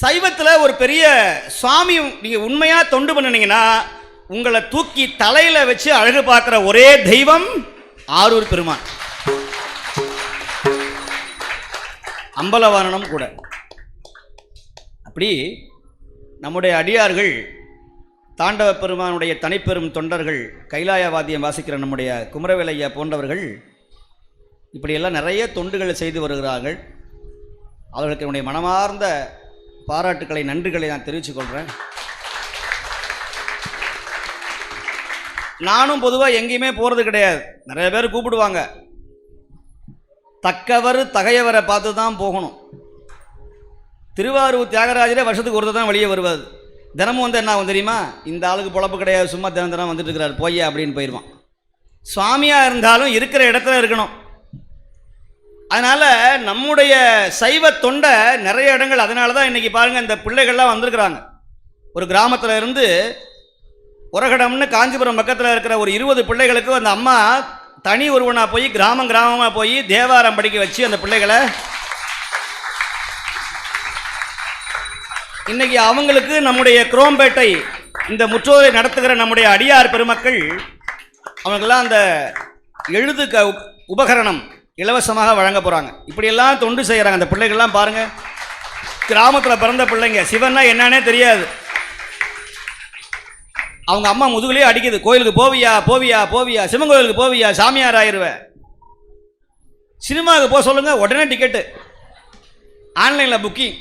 சைவத்தில் ஒரு பெரிய சுவாமி நீங்கள் உண்மையாக தொண்டு பண்ணுனீங்கன்னா உங்களை தூக்கி தலையில் வச்சு அழகு பார்க்குற ஒரே தெய்வம் ஆரூர் பெருமான். அம்பலவாரணம் கூட. அப்படி நம்முடைய அடியார்கள் தாண்டவ பெருமானுடைய தனிப்பெரும் தொண்டர்கள் கைலாயவாதியம் வாசிக்கிற நம்முடைய குமரவேலையா போன்றவர்கள் இப்படியெல்லாம் நிறைய தொண்டுகளை செய்து வருகிறார்கள். அவர்களுக்கு என்னுடைய மனமார்ந்த பாராட்டுக்களை நன்றிகளை நான் தெரிவிச்சுக்கொள்கிறேன் நானும் பொதுவாக எங்கேயுமே போகிறது கிடையாது. நிறைய பேர் கூப்பிடுவாங்க. தக்கவர் தகையவரை பார்த்து தான் போகணும். திருவாரூர் தியாகராஜரே வருஷத்துக்கு ஒருத்தர் தான் வெளியே வருவார். தினமும் வந்து என்ன ஆகும் தெரியுமா? இந்த ஆளுக்கு பொழப்பு கிடையாது சும்மா தினம் தினம் வந்துட்டு இருக்கிறார் போய் அப்படின்னு போயிடுவான் சுவாமியாக இருந்தாலும் இருக்கிற இடத்துல இருக்கணும். அதனால் நம்முடைய சைவ தொண்டை நிறைய இடங்கள் அதனால தான் இன்றைக்கி பாருங்கள் இந்த பிள்ளைகள்லாம் வந்திருக்கிறாங்க. ஒரு கிராமத்தில் இருந்து உரகடம்னு காஞ்சிபுரம் பக்கத்தில் இருக்கிற ஒரு இருபது பிள்ளைகளுக்கு அந்த அம்மா தனி ஒருவனாக போய் கிராமம் கிராமமாக போய் தேவாரம் படிக்க வச்சு அந்த பிள்ளைகளை இன்னைக்கு அவங்களுக்கு நம்முடைய குரோம்பேட்டை இந்த முற்றோரை நடத்துகிற நம்முடைய அடியார் பெருமக்கள் அவங்களுக்கெல்லாம் அந்த எழுது க உபகரணம் இலவசமாக வழங்க போகிறாங்க இப்படியெல்லாம் தொண்டு செய்கிறாங்க அந்த பிள்ளைகள்லாம் பாருங்கள் கிராமத்தில் பிறந்த பிள்ளைங்க. சிவன்னா என்னன்னே தெரியாது. அவங்க அம்மா முதுகுலேயே அடிக்குது. கோயிலுக்கு போவியா போவியா போவியா சிவன் கோயிலுக்கு போவியா சாமியார் ஆயிடுவேன் சினிமாவுக்கு போக சொல்லுங்கள் உடனே டிக்கெட்டு. ஆன்லைனில் புக்கிங்.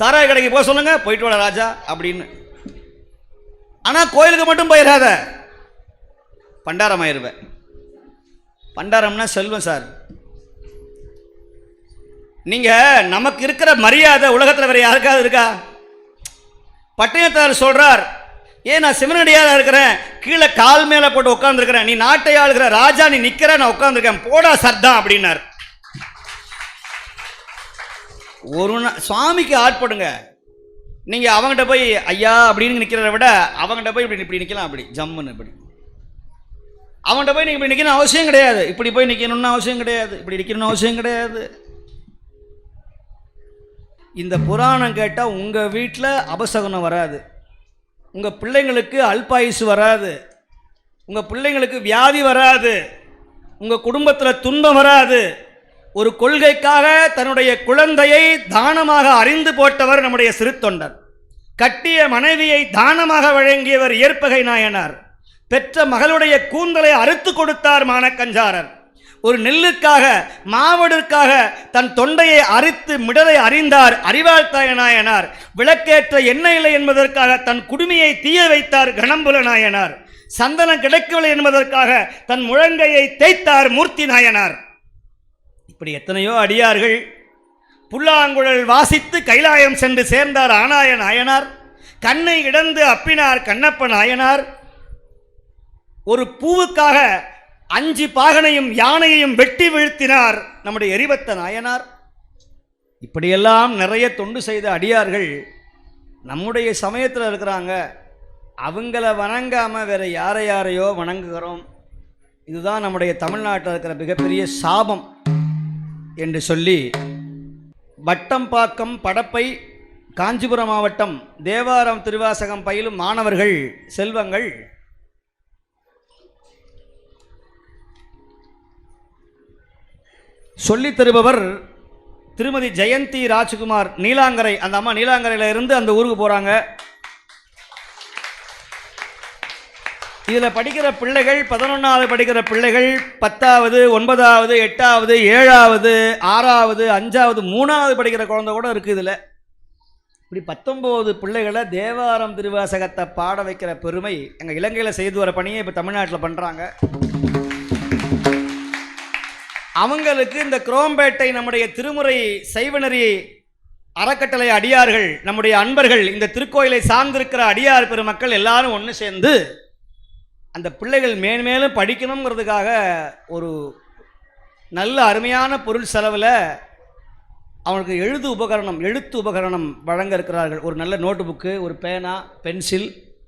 சாராய கடைக்கு போக சொல்லுங்கள் போயிட்டு வர ராஜா அப்படின்னு. ஆனால் கோயிலுக்கு மட்டும் போயிடாத. பண்டாரம் ஆயிருவேன் பண்டாரம்னா செல்வம் சார். நீங்கள் நமக்கு இருக்கிற மரியாதை உலகத்தில் வேறு யாருக்காவது இருக்கா? பட்டயத்தார் சொல்கிறார் ஏன் நான் சிவனடியாக இருக்கிறேன். கீழே கால் மேலே போட்டு உட்காந்துருக்கிறேன் நீ நாட்டை ஆளுகிற ராஜா நீ நிற்கிற நான் உட்காந்துருக்கேன் போடா சர்தான் அப்படின்னார். ஒரு நாள் சுவாமிக்கு ஆட்படுங்க. நீங்கள் அவங்ககிட்ட போய் ஐயா அப்படின்னு நிற்கிறத விட அவங்ககிட்ட போய் இப்படி இப்படி நிற்கலாம் அப்படி. ஜம்முன்னு இப்படி. அவன்கிட்ட போய் நீங்கள் இப்படி நிற்கணும் அவசியம் கிடையாது. இப்படி போய் நிற்கணும்னு அவசியம் கிடையாது. இப்படி நிற்கணும்னு அவசியம் கிடையாது. இந்த புராணம் கேட்டால் உங்கள் வீட்டில் அபசகுனம் வராது. உங்கள் பிள்ளைங்களுக்கு அல்பாயுசு வராது. உங்கள் பிள்ளைங்களுக்கு வியாதி வராது. உங்கள் குடும்பத்தில் துன்பம் வராது. ஒரு கொள்கைக்காக தன்னுடைய குழந்தையை தானமாக அறிந்து போட்டவர் நம்முடைய சிறுத்தொண்டர் கட்டிய மனைவியை தானமாக வழங்கியவர் ஏற்பகை நாயனார். பெற்ற மகளுடைய கூந்தலை அறுத்து கொடுத்தார் மானக்கஞ்சாரர். ஒரு நெல்லுக்காக மாவடிற்காக தன் தொண்டையை அரித்து மிடலை அறிந்தார் அறிவாழ்த்தாய நாயனார் விளக்கேற்ற எண்ணெய் இல்லை என்பதற்காக தன் குடுமையை தீய வைத்தார் கணம்புல நாயனார். சந்தனம் கிடைக்கவில்லை என்பதற்காக தன் முழங்கையை தேய்த்தார் மூர்த்தி நாயனார். இப்படி எத்தனையோ அடியார்கள் புல்லாங்குழல் வாசித்து கைலாயம் சென்று சேர்ந்தார் ஆனாய நாயனார். கண்ணை இடந்து அப்பினார் கண்ணப்ப நாயனார். ஒரு பூவுக்காக அஞ்சு பாகனையும் யானையையும் வெட்டி வீழ்த்தினார் நம்முடைய எரிவத்த நாயனார். இப்படியெல்லாம் நிறைய தொண்டு செய்த அடியார்கள் நம்முடைய சமயத்தில் இருக்கிறாங்க. அவங்கள வணங்காமல் வேற யாரை யாரையோ வணங்குகிறோம். இதுதான் நம்முடைய தமிழ்நாட்டில் இருக்கிற மிகப்பெரிய சாபம் என்று சொல்லி வட்டம்பாக்கம் படப்பை காஞ்சிபுரம் மாவட்டம் தேவாரம் திருவாசகம் பயிலும் மாணவர்கள் செல்வங்கள் சொல்லித் தருபவர் திருமதி ஜெயந்தி ராஜ்குமார் நீலாங்கரை. அந்த அம்மா நீலாங்கரையில் இருந்து அந்த ஊருக்கு போகிறாங்க இதில் படிக்கிற பிள்ளைகள் பதினொன்றாவது படிக்கிற பிள்ளைகள் பத்தாவது ஒன்பதாவது எட்டாவது ஏழாவது ஆறாவது அஞ்சாவது மூணாவது படிக்கிற குழந்தை கூட இருக்குது இதில். இப்படி பத்தொம்போது பிள்ளைகளை தேவாரம் திருவாசகத்தை பாட வைக்கிற பெருமை எங்கள் இலங்கையில் செய்து வர பணியை இப்போ தமிழ்நாட்டில் பண்ணுறாங்க அவங்களுக்கு இந்த குரோம்பேட்டை நம்முடைய திருமுறை சைவநெறி அறக்கட்டளை அடியார்கள் நம்முடைய அன்பர்கள் இந்த திருக்கோயிலை சார்ந்திருக்கிற அடியார் பெருமக்கள் எல்லாரும் ஒன்று சேர்ந்து அந்த பிள்ளைகள் மேன்மேலும் படிக்கணுங்கிறதுக்காக ஒரு நல்ல அருமையான பொருள் செலவில் அவனுக்கு எழுது உபகரணம் எழுத்து உபகரணம் வழங்க இருக்கிறார்கள். ஒரு நல்ல நோட்டு புக்கு ஒரு பேனா பென்சில்.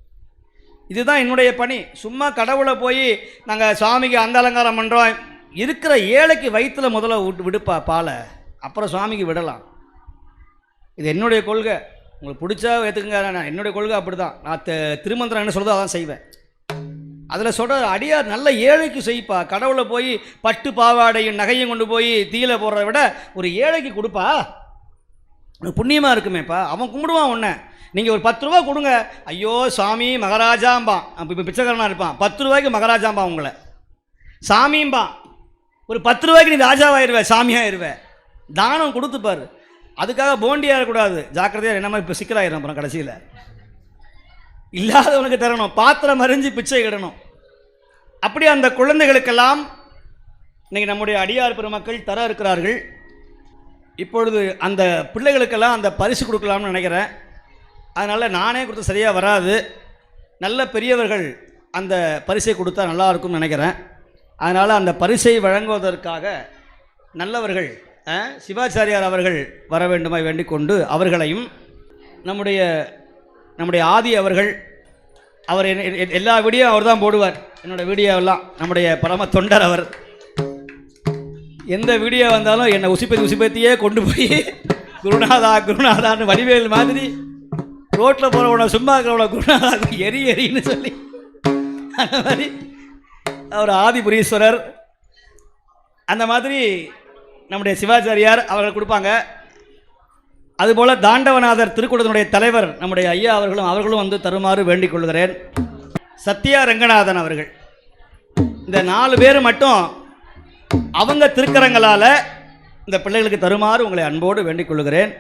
இதுதான் என்னுடைய பணி. சும்மா கடவுளை போய் நாங்கள் சுவாமிக்கு அந்த அலங்காரம் பண்ணுறோம் இருக்கிற ஏழைக்கு வயிற்றுல முதல்ல விட்டு விடுப்பா பாலை அப்புறம் சுவாமிக்கு விடலாம். இது என்னுடைய கொள்கை. உங்களுக்கு பிடிச்சா ஏற்றுக்குங்க நான் என்னுடைய கொள்கை அப்படி தான் நான் தி- திருமந்திரம் என்ன சொல்கிறதோ அதான் செய்வேன். அதில் சொல்கிற அடியார் நல்ல ஏழைக்கு செய்ப்பா. கடவுளை போய் பட்டு பாவாடையும் நகையும் கொண்டு போய் தீயில போடுறத விட ஒரு ஏழைக்கு கொடுப்பா. புண்ணியமாக இருக்குமேப்பா. அவன் கும்பிடுவான் உன்னை. நீங்கள் ஒரு பத்து ரூபா கொடுங்க. ஐயோ சாமி மகாராஜாம்பான். அப்போ இப்போ பிச்சைக்காரனாக இருப்பான். பத்து ரூபாய்க்கு மகாராஜாம்பான் உங்களை. சாமியும்பான். ஒரு பத்து ரூபாய்க்கு நீ ராஜாவாயிருவே சாமியாயிருவ. தானம் கொடுத்துப்பார் அதுக்காக போண்டியாக இருக்கக்கூடாது ஜாக்கிரதையாக என்ன இப்போ சிக்கலாயிரும் அப்புறம் கடைசியில். இல்லாதவனுக்கு தரணும். பாத்திரம் அறிஞ்சு பிச்சை கிடணும் அப்படி அந்த குழந்தைகளுக்கெல்லாம் இன்றைக்கி நம்முடைய அடியார் பெருமக்கள் தர இருக்கிறார்கள். இப்பொழுது அந்த பிள்ளைகளுக்கெல்லாம் அந்த பரிசு கொடுக்கலாம்னு நினைக்கிறேன். அதனால் நானே கொடுத்து சரியாக வராது. நல்ல பெரியவர்கள் அந்த பரிசை கொடுத்தா நல்லாயிருக்கும்னு நினைக்கிறேன். அதனால் அந்த பரிசை வழங்குவதற்காக நல்லவர்கள் சிவாச்சாரியார் அவர்கள் வர வேண்டுமாய் வேண்டிக் கொண்டு அவர்களையும் நம்முடைய நம்முடைய ஆதி அவர்கள் அவர் எல்லா வீடியோ அவர் தான் போடுவார். என்னோட வீடியோவெல்லாம் நம்முடைய பரம தொண்டர் அவர். எந்த வீடியோ வந்தாலும் என்னை உசிப்பத்தி உசிப்பத்தியே கொண்டு போய் குருநாதா குருநாதான்னு வடிவேல் மாதிரி ரோட்டில் போகிறவனை சும்மா இருக்கிறவனை குருநாதா எரி எரின்னு சொல்லி அந்த மாதிரி அவர் ஆதிபுரீஸ்வரர். அந்த மாதிரி நம்முடைய சிவாச்சாரியார் அவர்கள் கொடுப்பாங்க. அதுபோல் தாண்டவநாதர் திருக்கூடத்தினுடைய தலைவர் நம்முடைய ஐயா அவர்களும் அவர்களும் வந்து தருமாறு வேண்டிக் கொள்கிறேன். சத்யா ரங்கநாதன் அவர்கள். இந்த நாலு பேர் மட்டும் அவங்க திருக்கரங்களால் இந்த பிள்ளைகளுக்கு தருமாறு உங்களை அன்போடு வேண்டிக் கொள்கிறேன்.